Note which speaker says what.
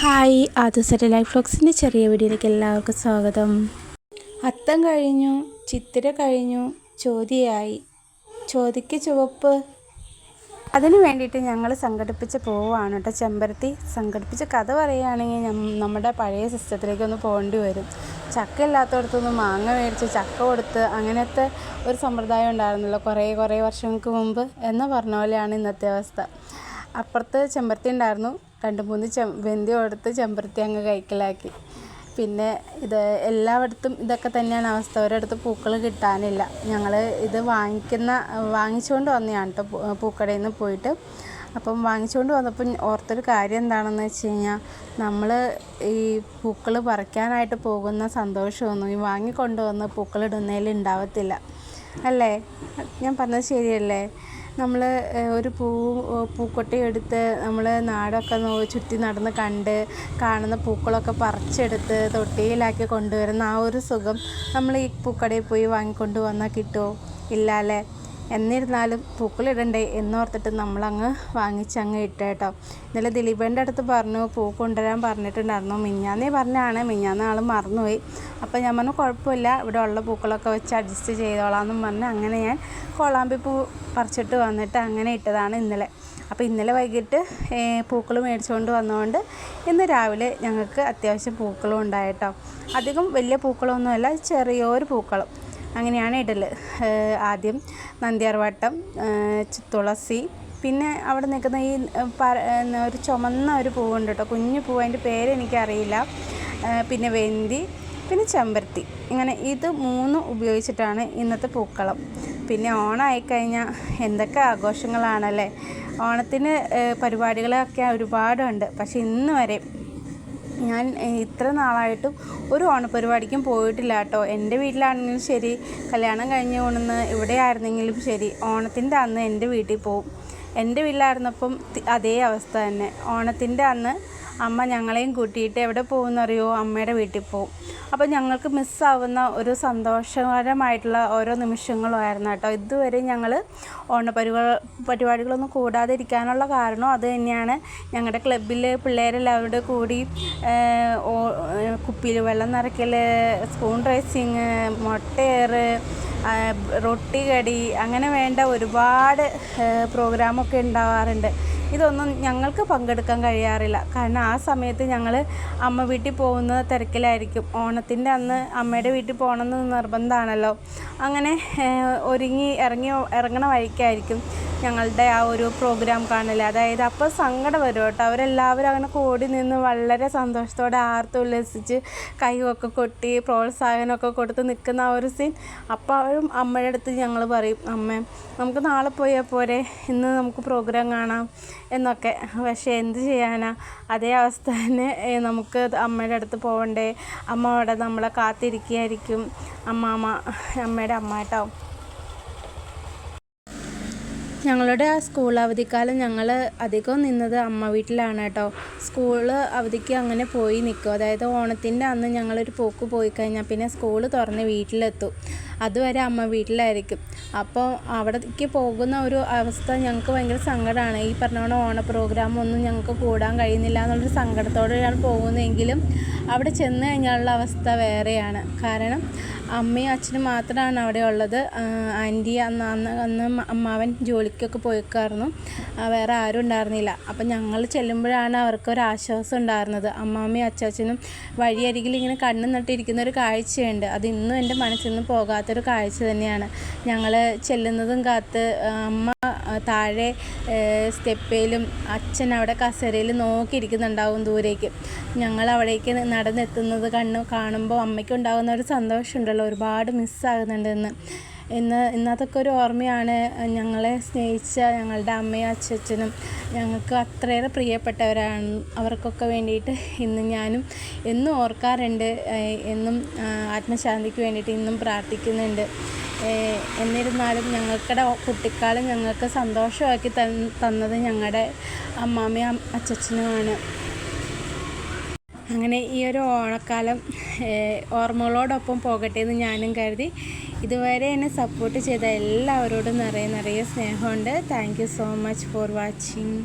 Speaker 1: Hi ആദ്യസരി life ഫ്ലോക്സിന്റെ ചെറിയ വീഡിയോയിലേക്ക് എല്ലാവർക്കും സ്വാഗതം. അത്തം കഴിഞ്ഞു ചിത്തിര കഴിഞ്ഞു ചോതിയായി. ചോതിക്ക് ചുവപ്പ്. അതിന് വേണ്ടിയിട്ട് ഞങ്ങൾ സംഘടിപ്പിച്ച് പോവുകയാണ് കേട്ടോ ചെമ്പരത്തി. സംഘടിപ്പിച്ച കഥ പറയുകയാണെങ്കിൽ നമ്മുടെ പഴയ സിസ്റ്റത്തിലേക്ക് ഒന്ന് പോകേണ്ടി വരും. ചക്ക ഇല്ലാത്തടത്തൊന്ന് മാങ്ങ മേടിച്ച് ചക്ക കൊടുത്ത് അങ്ങനത്തെ ഒരു സമ്പ്രദായം ഉണ്ടായിരുന്നല്ലോ കുറേ കുറേ വർഷങ്ങൾക്ക് മുമ്പ് എന്ന് പറഞ്ഞ പോലെയാണ് ഇന്നത്തെ അവസ്ഥ. അപ്പുറത്ത് ചെമ്പരത്തി ഉണ്ടായിരുന്നു. രണ്ട് മൂന്ന് ചെ വെന്തി കൊടുത്ത് ചെമ്പരത്തി അങ്ങ് കൈക്കലാക്കി. പിന്നെ ഇത് എല്ലായിടത്തും ഇതൊക്കെ തന്നെയാണ് അവസ്ഥ. ഒരിടത്ത് പൂക്കൾ കിട്ടാനില്ല. ഞങ്ങൾ ഇത് വാങ്ങിക്കുന്ന വാങ്ങിച്ചുകൊണ്ട് വന്നതാണ് കേട്ടോ പൂക്കടയിൽ നിന്ന് പോയിട്ട്. അപ്പം വാങ്ങിച്ചുകൊണ്ട് വന്നപ്പോൾ ഓർത്തൊരു കാര്യം എന്താണെന്ന് വെച്ച് കഴിഞ്ഞാൽ നമ്മൾ ഈ പൂക്കൾ പറിക്കാനായിട്ട് പോകുന്ന സന്തോഷമൊന്നും ഈ വാങ്ങിക്കൊണ്ടുവന്ന് പൂക്കളിടുന്നതിൽ ഉണ്ടാവത്തില്ല. അല്ലേ? ഞാൻ പറഞ്ഞത് ശരിയല്ലേ? നമ്മൾ ഒരു പൂ പൂക്കൊട്ടി എടുത്ത് നമ്മൾ നാടൊക്കെ ചുറ്റി നടന്ന് കണ്ട് കാണുന്ന പൂക്കളൊക്കെ പറിച്ചെടുത്ത് തൊട്ടിയിലാക്കി കൊണ്ടുവരുന്ന ആ ഒരു സുഖം നമ്മൾ ഈ പൂക്കടയിൽ പോയി വാങ്ങിക്കൊണ്ട് വന്നാൽ കിട്ടുമോ ഇല്ല അല്ലേ എന്നിരുന്നാലും പൂക്കളിടണ്ടേ എന്നോർത്തിട്ട് നമ്മളങ്ങ് വാങ്ങിച്ചങ്ങ് ഇട്ട് കേട്ടോ ഇന്നലെ ദിലീപേന്റെ അടുത്ത് പറഞ്ഞു പൂ കൊണ്ടുവരാൻ പറഞ്ഞിട്ടുണ്ടായിരുന്നു. മിഞ്ഞാന്നേ പറഞ്ഞാണ്. മിഞ്ഞാന്ന് ആൾ മറന്നുപോയി. അപ്പോൾ ഞാൻ പറഞ്ഞു കുഴപ്പമില്ല. ഇവിടെ ഉള്ള പൂക്കളൊക്കെ വെച്ച് അഡ്ജസ്റ്റ് ചെയ്തോളാം എന്നും പറഞ്ഞ് അങ്ങനെ ഞാൻ കോളാമ്പി പൂ പറിച്ചിട്ട് വന്നിട്ട് അങ്ങനെ ഇട്ടതാണ് ഇന്നലെ. അപ്പോൾ ഇന്നലെ വൈകിട്ട് പൂക്കൾ മേടിച്ചുകൊണ്ട് വന്നതുകൊണ്ട് ഇന്ന് രാവിലെ ഞങ്ങൾക്ക് അത്യാവശ്യം പൂക്കളും ഉണ്ടായിട്ടോ അധികം വലിയ പൂക്കളൊന്നുമല്ല ചെറിയൊരു പൂക്കളം. അങ്ങനെയാണ് ഇടൽ ആദ്യം നന്ദ്യാർവട്ടം തുളസി പിന്നെ അവിടെ നിൽക്കുന്ന ഈ ഒരു ചുമന്ന ഒരു പൂവുണ്ട് കേട്ടോ കുഞ്ഞു പൂവ് അതിന്റെ പേര് എനിക്കറിയില്ല. പിന്നെ വെന്തി പിന്നെ ചെമ്പരത്തി. ഇങ്ങനെ ഇത് മൂന്ന് ഉപയോഗിച്ചിട്ടാണ് ഇന്നത്തെ പൂക്കളം. പിന്നെ ഓണമായിക്കഴിഞ്ഞാൽ എന്തൊക്കെ ആഘോഷങ്ങളാണല്ലേ? ഓണത്തിന് പരിപാടികളൊക്കെ ഒരുപാടുണ്ട്. പക്ഷെ ഇന്ന് വരെ ഞാൻ ഇത്ര നാളായിട്ടും ഒരു ഓണപ്പരിപാടിക്കും പോയിട്ടില്ല കേട്ടോ എന്റെ വീട്ടിലാണെങ്കിലും ശരി കല്യാണം കഴിഞ്ഞ് കൊണ്ടുവന്ന് ഇവിടെ ആയിരുന്നെങ്കിലും ശരി ഓണത്തിന്റെ അന്ന് എന്റെ വീട്ടിൽ പോവും. എന്റെ വീട്ടിലായിരുന്നപ്പം അതേ അവസ്ഥ തന്നെ. ഓണത്തിന്റെ അന്ന് അമ്മ ഞങ്ങളെയും കൂട്ടിയിട്ട് എവിടെ പോകുന്നറിയോ? അമ്മയുടെ വീട്ടിൽ പോകും. അപ്പോൾ ഞങ്ങൾക്ക് മിസ്സാവുന്ന ഒരു സന്തോഷകരമായിട്ടുള്ള ഓരോ നിമിഷങ്ങളുമായിരുന്നു കേട്ടോ. ഇതുവരെ ഞങ്ങൾ ഓണപരിപാ പരിപാടികളൊന്നും കൂടാതെ ഇരിക്കാനുള്ള കാരണം അത് തന്നെയാണ്. ഞങ്ങളുടെ ക്ലബിൽ പിള്ളേരെല്ലാവരുടെ കൂടി കുപ്പിയിൽ വെള്ളം നിറയ്ക്കൽ സ്പൂൺ റേസിങ് മുട്ടയേറ് റൊട്ടി കടി അങ്ങനെ വേണ്ട ഒരുപാട് പ്രോഗ്രാമൊക്കെ ഉണ്ടാവാറുണ്ട്. ഇതൊന്നും ഞങ്ങൾക്ക് പങ്കെടുക്കാൻ കഴിയാറില്ല. കാരണം ആ സമയത്ത് ഞങ്ങൾ അമ്മ വീട്ടിൽ പോകുന്ന തിരക്കിലായിരിക്കും. ഓണത്തിന്റെ അന്ന് അമ്മയുടെ വീട്ടിൽ പോകണമെന്ന് നിർബന്ധമാണല്ലോ. അങ്ങനെ ഒരുങ്ങി ഇറങ്ങി ഇറങ്ങണ വഴിക്കായിരിക്കും. ഞങ്ങളുടെ ആ ഒരു പ്രോഗ്രാം കാണൽ അതായത് അപ്പോൾ സങ്കടം വരും കേട്ടോ. അവരെല്ലാവരും അങ്ങനെ കൂടി നിന്ന് വളരെ സന്തോഷത്തോടെ ആർത്തുല്ലസിച്ച് കൈയൊക്കെ കൊട്ടി പ്രോത്സാഹനമൊക്കെ കൊടുത്ത് നിൽക്കുന്ന ആ ഒരു സീൻ അപ്പോഴും അമ്മയുടെ അടുത്ത് ഞങ്ങൾ പറയും അമ്മ നമുക്ക് നാളെ പോയാൽ പോരെ. ഇന്ന് നമുക്ക് പ്രോഗ്രാം കാണാം എന്നൊക്കെ. പക്ഷേ എന്ത് ചെയ്യാനാ? അതേ അവസ്ഥ തന്നെ നമുക്ക് അമ്മയുടെ അടുത്ത് പോകണ്ടേ അമ്മ അവിടെ നമ്മളെ കാത്തിരിക്കുകയായിരിക്കും. അമ്മാമ്മ അമ്മയുടെ അമ്മ കേട്ടോ. ഞങ്ങളുടെ ആ സ്കൂൾ അവധിക്കാലം ഞങ്ങൾ അധികം നിന്നത് അമ്മ വീട്ടിലാണ് കേട്ടോ. സ്കൂൾ അവധിക്ക് അങ്ങനെ പോയി നിൽക്കും. അതായത് ഓണത്തിന്റെ അന്ന് ഞങ്ങളൊരു പോക്ക് പോയി കഴിഞ്ഞാൽ പിന്നെ സ്കൂൾ തുറന്ന് വീട്ടിലെത്തും. അതുവരെ അമ്മ വീട്ടിലായിരിക്കും. അപ്പോൾ അവിടേക്ക് പോകുന്ന ഒരു അവസ്ഥ ഞങ്ങൾക്ക് ഭയങ്കര സങ്കടമാണ്. ഈ പറഞ്ഞ ഓണ പ്രോഗ്രാം ഒന്നും ഞങ്ങൾക്ക് കൂടാൻ കഴിയുന്നില്ല എന്നുള്ളൊരു സങ്കടത്തോടെയാണ് പോകുന്നതെങ്കിലും അവിടെ ചെന്ന് കഴിഞ്ഞാലുള്ള അവസ്ഥ വേറെയാണ്. കാരണം അമ്മയും അച്ഛനും മാത്രമാണ് അവിടെ ഉള്ളത്. ആന്റി അന്ന് അന്ന് അന്ന് അമ്മാവൻ ജോലിക്കൊക്കെ പോയിക്കായിരുന്നു വേറെ ആരും ഉണ്ടായിരുന്നില്ല. അപ്പം ഞങ്ങൾ ചെല്ലുമ്പോഴാണ് അവർക്കൊരു ആശ്വാസം ഉണ്ടായിരുന്നത്. അമ്മാമ്മയും അച്ചാച്ചനും വഴിയരികിൽ ഇങ്ങനെ കണ്ണു നട്ടിരിക്കുന്ന ഒരു കാഴ്ചയുണ്ട്. അത് ഇന്നും എന്റെ മനസ്സിൽ നിന്ന് പോകാത്തൊരു കാഴ്ച തന്നെയാണ്. ഞങ്ങൾ ചെല്ലുന്നതും കാത്ത് അമ്മ താഴെ സ്റ്റെപ്പയിലും അച്ഛൻ അവിടെ കസേരയിൽ നോക്കിയിരിക്കുന്നുണ്ടാവും ദൂരേക്ക്. ഞങ്ങൾ അവിടേക്ക് നടന്നെത്തുന്നത് കണ്ണു കാണുമ്പോൾ അമ്മയ്ക്കുണ്ടാകുന്ന ഒരു സന്തോഷമുണ്ടല്ലോ. ഒരുപാട് മിസ്സാകുന്നുണ്ടെന്ന് ഇന്ന് ഇന്നതൊക്കെ ഒരു ഓർമ്മയാണ്. ഞങ്ങളെ സ്നേഹിച്ച ഞങ്ങളുടെ അമ്മയും അച്ഛനും ഞങ്ങൾക്ക് അത്രയേറെ പ്രിയപ്പെട്ടവരാണ്. അവർക്കൊക്കെ വേണ്ടിയിട്ട് ഇന്ന് ഞാനും എന്നും ഓർക്കാറുണ്ട്. എന്നും ആത്മശാന്തിക്ക് വേണ്ടിയിട്ട് ഇന്നും പ്രാർത്ഥിക്കുന്നുണ്ട്. എന്നിരുന്നാലും ഞങ്ങൾക്കിടെ കുട്ടിക്കാലം ഞങ്ങൾക്ക് സന്തോഷമാക്കി തന്നത് ഞങ്ങളുടെ അമ്മാമ്മയും അച്ഛനുമാണ് അങ്ങനെ ഈ ഒരു ഓണക്കാലം ഓർമ്മകളോടൊപ്പം പോകട്ടെ എന്ന് ഞാനും കരുതി. ഇതുവരെ എന്നെ സപ്പോർട്ട് ചെയ്ത എല്ലാവരോടും നിറയെ നിറയെ സ്നേഹമുണ്ട്. Thank so much for watching